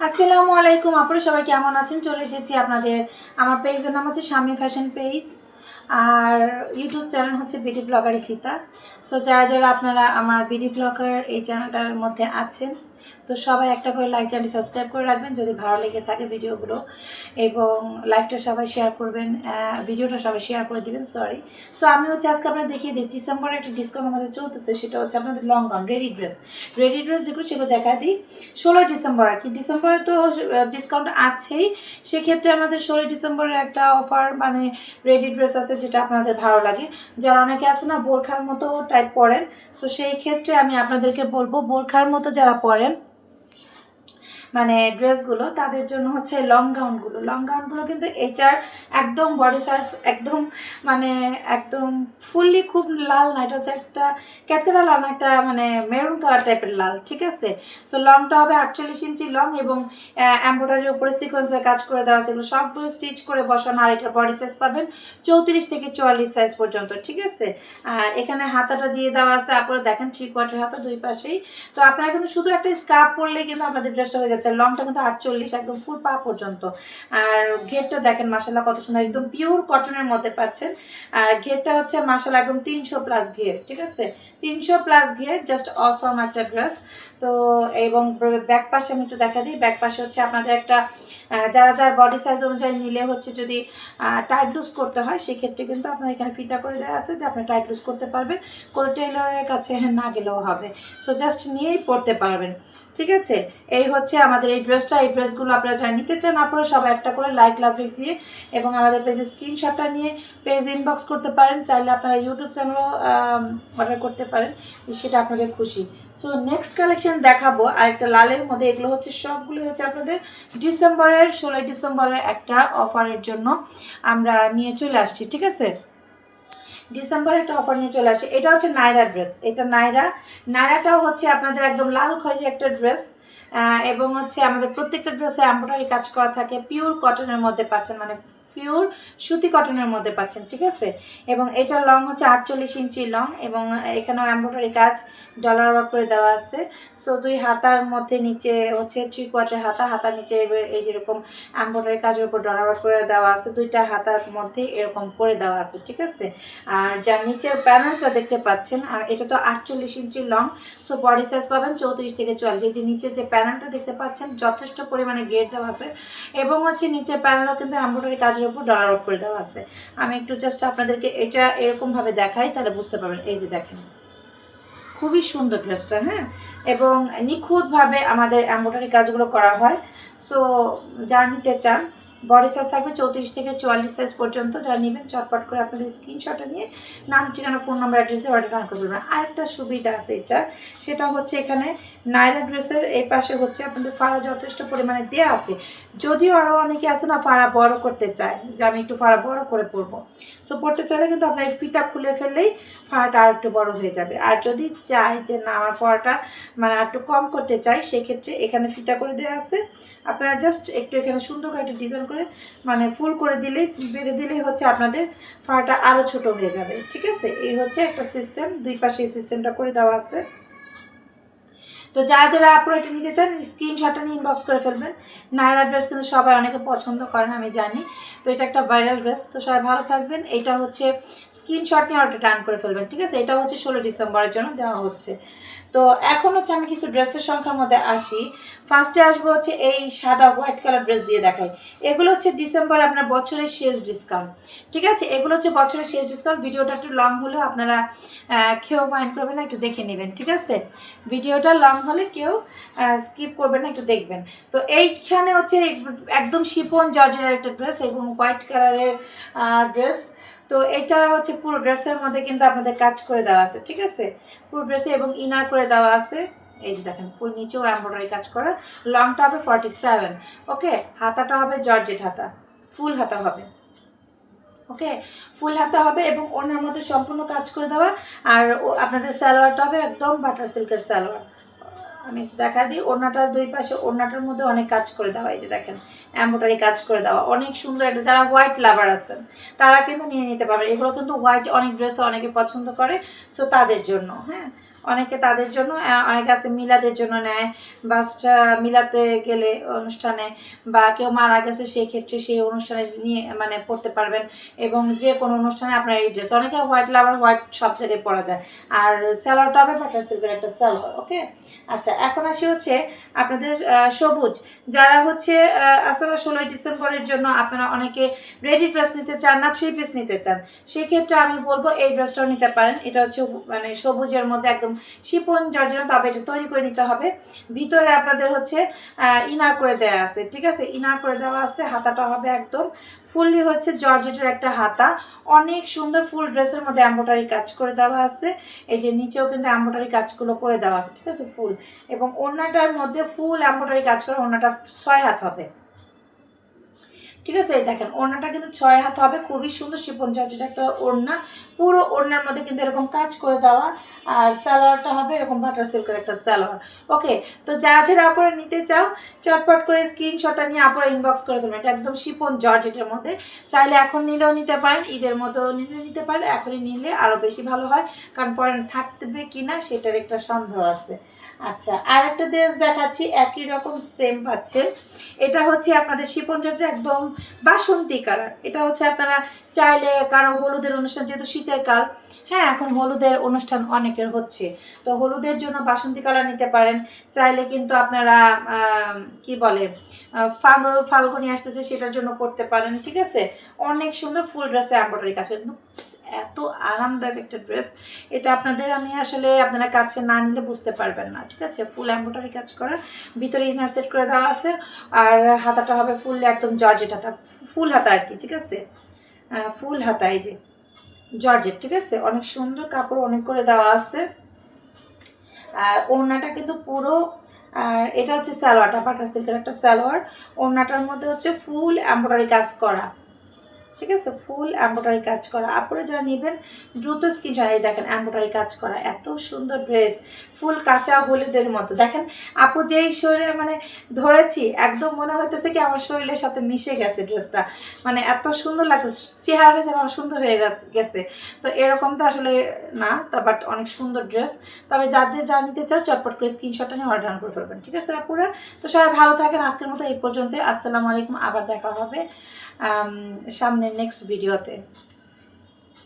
আসসালামু আলাইকুম আপনারা সবাই কেমন আছেন? চলে এসেছি আপনাদের আমার পেজের নাম হচ্ছে স্বামী ফ্যাশন পেজ আর ইউটিউব চ্যানেল হচ্ছে বিডি ব্লগার সীতা সো যারা যারা আপনারা আমার বিডি ব্লগার এই চ্যানেলটার মধ্যে আছেন তো সবাই একটা করে লাইক চ্যানেল সাবস্ক্রাইব করে রাখবেন। যদি ভালো লেগে থাকে ভিডিওগুলো এবং লাইভটা সবাই শেয়ার করবেন ভিডিওটা সবাই শেয়ার করে দিবেন সরি সো আমি হচ্ছে আজকে আপনার দেখিয়ে দিই ডিসেম্বরে একটা ডিসকাউন্ট আমাদের চলতেছে, সেটা হচ্ছে আপনাদের long gown ready dress ready dress যেগুলো, সেগুলো দেখা দিই। ষোলোই ডিসেম্বর আর কি। ডিসেম্বরে তো ডিসকাউন্ট আছেই। সেক্ষেত্রে আমাদের ষোলোই ডিসেম্বরের একটা অফার মানে রেডি ড্রেস আছে, যেটা আপনাদের ভালো লাগে। যারা অনেকে আছে না, বোরখার মতো টাইপ পরেন, তো সেই ক্ষেত্রে আমি আপনাদেরকে বলব, বোরখার মতো যারা পরেন মানে ড্রেসগুলো, তাদের জন্য হচ্ছে লং গাউনগুলো লং গাউনগুলো কিন্তু এটার একদম বডি সাইজ একদম মানে একদম ফুললি খুব লাল না, এটা হচ্ছে একটা ক্যাটকাটা লাল না, একটা মানে মেরুন কালার টাইপের লাল, ঠিক আছে? সো লংটা হবে আটচল্লিশ ইঞ্চি লং এবং এম্ব্রয়ডারির উপরে সিকোয়েন্সের কাজ করে দেওয়া আছে। এগুলো সবগুলো স্টিচ করে বসানো, আর এটার বডি সাইজ পাবেন চৌত্রিশ থেকে চুয়াল্লিশ সাইজ পর্যন্ত, ঠিক আছে? আর এখানে হাতাটা দিয়ে দেওয়া আছে। আপনারা দেখেন থ্রি কোয়ার্টার হাতা দুই পাশেই। তো আপনারা কিন্তু শুধু একটা স্কার্ফ পরলে কিন্তু আপনাদের ড্রেসটা হয়ে যাচ্ছে। লংটা কিন্তু আটচল্লিশ, একদম ফুল পা পর্যন্ত। আর ঘেরটা দেখেন মাসাল্লাহ কত সুন্দর, একদম পিওর কটনের মধ্যে পাচ্ছেন। আর ঘেরটা হচ্ছে মাসাল্লাহ একদম তিনশো প্লাস ঘের, ঠিক আছে? তিনশো প্লাস ঘের জাস্ট অসম একটা ড্রেস তো এবং ব্যাক পাশে আমি একটু দেখা দিই। ব্যাক পাশে হচ্ছে আপনাদের একটা যারা, যার বডি সাইজ অনুযায়ী নিলে হচ্ছে যদি টাইট লুজ করতে হয়, সেক্ষেত্রে কিন্তু আপনার এখানে ফিতা করে দেওয়া আছে যে আপনি টাইট লুজ করতে পারবেন। কোনো টেইলরের কাছে না গেলেও হবে। সো জাস্ট নিয়েই পড়তে পারবেন, ঠিক আছে? এই হচ্ছে আমাদের এই ড্রেসটা, এই ড্রেসগুলো আপনারা যারা নিতে চান, আপনারা সবাই একটা করে লাইক লাভ দিয়ে এবং আমাদের পেজে স্ক্রিনশটটা নিয়ে পেজ ইনবক্স করতে পারেন। চাইলে আপনারা ইউটিউব চ্যানেলও অর্ডার করতে পারেন। সেটা আপনাদের খুশি। সো নেক্সট কালেকশন দেখাবো। আর একটা লালের মধ্যে, এগুলো হচ্ছে সবগুলো হচ্ছে আপনাদের ডিসেম্বরের, ষোলোই ডিসেম্বরের একটা অফারের জন্য আমরা নিয়ে চলে আসছি, ঠিক আছে? ডিসেম্বরে একটা অফার নিয়ে চলে আসে এটা হচ্ছে নাইরা ড্রেস এটা নাইরা নাইরাটাও হচ্ছে আপনাদের একদম লাল খয়েরি একটা ড্রেস এবং হচ্ছে আমাদের প্রত্যেকটা ড্রেসে এম্ব্রয়ডারি কাজ করা থাকে পিওর কটনের মধ্যে পাচ্ছেন মানে পিওর সুতি কটনের মধ্যে পাচ্ছেন, ঠিক আছে? এবং এটার লং হচ্ছে আটচল্লিশ ইঞ্চি লং এবং এখানেও এম্ব্রয়ডারি কাজ ডলার ওয়ার্ক করে দেওয়া আছে। সো দুই হাতার মধ্যে নিচে হচ্ছে থ্রি কোয়ার্টার হাতা, হাতার নিচে এই- যেরকম এম্ব্রয়ডারি কাজের উপর ডলার ওয়ার্ক করে দেওয়া আছে, দুইটা হাতার মধ্যে এরকম করে দেওয়া আছে, ঠিক আছে? আর যার নিচের প্যানেলটা দেখতে পাচ্ছেন আর এটা তো আটচল্লিশ inch long so body size পাবেন চৌত্রিশ থেকে চুয়াল্লিশ, এই যে নিচে যে প্যানেলটা দেখতে পাচ্ছেন, যথেষ্ট পরিমাণে গেট দেওয়া আছে। এবং হচ্ছে নিচের প্যানেলও কিন্তু এম্ব্রয়ডারি কাজের উপর ডলার অফ করে দেওয়া আছে। আমি একটু জাস্ট আপনাদেরকে এটা এরকমভাবে দেখাই, তাহলে বুঝতে পারবেন। এই যে দেখেন, খুবই সুন্দর ড্রেসটা হ্যাঁ? এবং নিখুঁতভাবে আমাদের এম্ব্রয়ডারি কাজগুলো করা হয়। সো যারা নিতে চান বডি সাইজ থাকবে চৌত্রিশ থেকে চুয়াল্লিশ সাইজ পর্যন্ত। যারা নেবেন, চটপট করে আপনাদের স্ক্রিনশটটা নিয়ে নাম, ঠিকানা ফোন নাম্বার অ্যাড্রেস দিয়ে অর্ডার করে দেবেন আরেকটা সুবিধা আছে এটা সেটা হচ্ছে এখানে নাইরা ড্রেসের এই পাশে হচ্ছে আপনাদের ফাড়া যথেষ্ট পরিমাণে দেওয়া আছে। যদিও আরও অনেকে আছে না ফাড়া বড় করতে চায়, যে আমি একটু ফাড়া বড় করে পরবো। সো পড়তে চাইলে কিন্তু আপনার ফিটা খুলে ফেললেই ফাড়াটা আর একটু বড় হয়ে যাবে। আর যদি চাই যে না, আমার ফাড়াটা মানে আর একটু কম করতে চাই সেক্ষেত্রে এখানে ফিতা করে দেওয়া আছে। আপনারা জাস্ট একটু এখানে সুন্দর করে একটা ডিজাইন মানে ফুল করে দিলেই বেঁধে দিলেই হচ্ছে আপনাদের ফাড়াটা আরও ছোট হয়ে যাবে, ঠিক আছে? এই হচ্ছে একটা সিস্টেম দুই পাশে এই সিস্টেমটা করে দেওয়া আছে। তো যারা যারা আপনারা এটা নিতে চান স্ক্রিনশটটা নিয়ে ইনবক্স করে ফেলবেন। নায়রা ড্রেস কিন্তু সবাই অনেকে পছন্দ করেন আমি জানি। তো এটা একটা ভাইরাল ড্রেস তো সবাই ভালো থাকবেন। এটা হচ্ছে স্ক্রিনশট নিয়ে অর্ডার ডান করে ফেলবেন, ঠিক আছে? এটা হচ্ছে ষোলো ডিসেম্বরের জন্য দেওয়া হচ্ছে। তো এখন হচ্ছে আমি কিছু ড্রেসের সংখ্যার মধ্যে আসি। ফার্স্টে আসব হচ্ছে এই সাদা হোয়াইট কালার ড্রেস দিয়ে দেখাই। এগুলো হচ্ছে ডিসেম্বর আপনার বছরের শেষ ডিসকাউন্ট ঠিক আছে? এগুলো হচ্ছে বছরের শেষ ডিসকাউন্ট ভিডিওটা একটু লং হলেও আপনারা কেউ মাইন্ড করবেন না, একটু দেখে নেবেন। ঠিক আছে? ভিডিওটা লং হলে কেউ স্কিপ করবেন না, একটু দেখবেন। তো এইখানে হচ্ছে একদম শিপন জর্জের একটা ড্রেস এবং হোয়াইট কালারের ড্রেস তো এটা হচ্ছে পুরো ড্রেসের মধ্যে কিন্তু আপনাদের কাজ করে দেওয়া আছে, ঠিক আছে? পুরো ড্রেসে এবং ইনার করে দেওয়া আছে। এই যে দেখেন, ফুল নিচেও এম্ব্রয়ডারি কাজ করা। লংটা হবে ফর্টি সেভেন ওকে? হাতাটা হবে জর্জেট হাতা, ফুল হাতা হবে, ওকে? ফুল হাতা হবে এবং ওনার মধ্যে সম্পূর্ণ কাজ করে দেওয়া। আর আপনাদের সালোয়ারটা হবে একদম বাটার সিল্কের সালোয়ার। আমি একটু দেখা দিই। ওড়নাটার দুই পাশে, ওড়নাটার মধ্যে অনেক কাজ করে দেওয়া, এই যে দেখেন অ্যাম্বোটারি কাজ করে দেওয়া। অনেক সুন্দর একটা, যারা হোয়াইট লাভার আছেন, তারা কিন্তু নিয়ে নিতে পারবে এগুলো কিন্তু হোয়াইট অনেক ড্রেসে অনেকে পছন্দ করে সো তাদের জন্য হ্যাঁ? অনেকে তাদের জন্য অনেকে আছে মিলাদের জন্য নেয় বাসটা মিলাতে গেলে অনুষ্ঠানে, বা কেউ মারা গেছে সেই ক্ষেত্রে সেই অনুষ্ঠানে নিয়ে মানে পড়তে পারবেন। এবং যে কোনো অনুষ্ঠানে আপনার এই ড্রেস অনেকে হোয়াইট লাভার হোয়াইট সব জায়গায় পরা যায়। আর স্যালোয়ারটা হবে বাটার সিল্কের একটা স্যালোয়ার ওকে আচ্ছা এখন আসি হচ্ছে আপনাদের সবুজ। যারা হচ্ছে আসলে ষোলোই ডিসেম্বরের জন্য আপনারা অনেকে রেডি ড্রেস নিতে চান না থ্রি পিস নিতে চান, সেক্ষেত্রে আমি বলব এই ড্রেসটাও নিতে পারেন। এটা হচ্ছে মানে সবুজের মধ্যে একদম শিপন জর্জনা তবে এটা তৈরি করে নিতে হবে। ভিতরে আপনাদের হচ্ছে ইনার করে দেওয়া আছে, ঠিক আছে? ইনার করে দেওয়া আছে, হাতাটা হবে একদম ফুললি হচ্ছে জর্জেটের একটা হাতা। অনেক সুন্দর ফুল ড্রেসের মধ্যে এম্ব্রয়ডারি কাজ করে দেওয়া আছে। এই যে নিচেও কিন্তু এম্ব্রয়ডারি কাজগুলো করে দেওয়া আছে, ঠিক আছে? ফুল। এবং ওড়নাটার মধ্যে ফুল এম্ব্রয়ডারি কাজ করে ওড়নাটা ছয় হাত হবে। ঠিক আছে? দেখেন, ওড়নাটা কিন্তু ছয় হাত হবে, খুবই সুন্দর শিপন জর্জেট একটা ওড়না। পুরো ওড়নার মধ্যে কিন্তু এরকম কাজ করে দেওয়া। আর সালোয়ারটা হবে এরকম বাটার সিল্কের একটা স্যালোয়ার ওকে, তো যা যারা আপনারা নিতে চাও, চটপট করে স্ক্রিনশটটা নিয়ে আপনারা ইনবক্স করে ফেলবেন। এটা একদম শিপন জর্জেটের মধ্যে। চাইলে এখন নিলেও নিতে পারেন, ঈদের মধ্যেও নিলে নিতে পারেন, এখনই নিলে আরও বেশি ভালো হয়। কারণ পরে থাকবে কি না সেটার একটা সন্দেহ আছে। আচ্ছা আর একটা ড্রেস দেখাচ্ছি, একই রকম সেম পাচ্ছেন এটা হচ্ছে আপনাদের জর্জেট একদম বাসন্তী কালার। এটা হচ্ছে আপনারা চাইলে কারও হলুদের অনুষ্ঠান, যেহেতু শীতের কাল হ্যাঁ এখন হলুদের অনুষ্ঠান অনেকের হচ্ছে। তো হলুদের জন্য বাসন্তী কালার নিতে পারেন। চাইলে কিন্তু আপনারা কি বলে ফাল্গু ফাল্গুনি আসতেছে, সেটার জন্য করতে পারেন, ঠিক আছে? অনেক সুন্দর ফুল ড্রেসে এম্ব্রয়ডারি কাজ। কিন্তু এত আরামদায়ক একটা ড্রেস এটা আপনাদের আমি আসলে আপনারা কাছে না নিলে বুঝতে পারবেন না। ঠিক আছে? ফুল এম্ব্রয়ডারি কাজ করা। ভিতরে ইনার সেট করে দেওয়া আছে। আর হাতাটা হবে ফুল একদম জর্জেট হাতা। ফুল হাতা আর কি, ঠিক আছে? ফুল হাতা, এই যে। জর্জেট, ঠিক আছে? অনেক সুন্দর কাপড় অনেক করে দেওয়া আছে। আর ওড়নাটা কিন্তু পুরো, আর এটা হচ্ছে সালোয়ারটা বাটার সিল্কের একটা সালোয়ার। ওড়নাটার মধ্যে হচ্ছে ফুল এম্ব্রয়ডারি কাজ করা। ঠিক আছে? ফুল এম্ব্রয়ডারি কাজ করা। আপনারা যারা নেবেন, দ্রুত স্কিন এই দেখেন এম্ব্রয়ডারি কাজ করা। এত সুন্দর ড্রেস ফুল কাঁচা হলুদের মতো। দেখেন, আপু যেই শরীরে মানে ধরেছি, একদম মনে হইতেছে কি আমার শরীরের সাথে মিশে গেছে ড্রেসটা মানে এত সুন্দর লাগছে চেহারা যেন সুন্দর হয়ে গেছে। তো এরকম তো আসলে না, তা বাট অনেক সুন্দর ড্রেস তবে যাদের যা নিতে চাও, চটপট করে স্ক্রিনশটটা নিয়ে অর্ডার করে ফেলবেন। ঠিক আছে, আপুরা? তো সবাই ভালো থাকেন। আজকের মতো এই পর্যন্ত আসসালামু আলাইকুম। আবার দেখা হবে। সামনের নেক্সট ভিডিওতে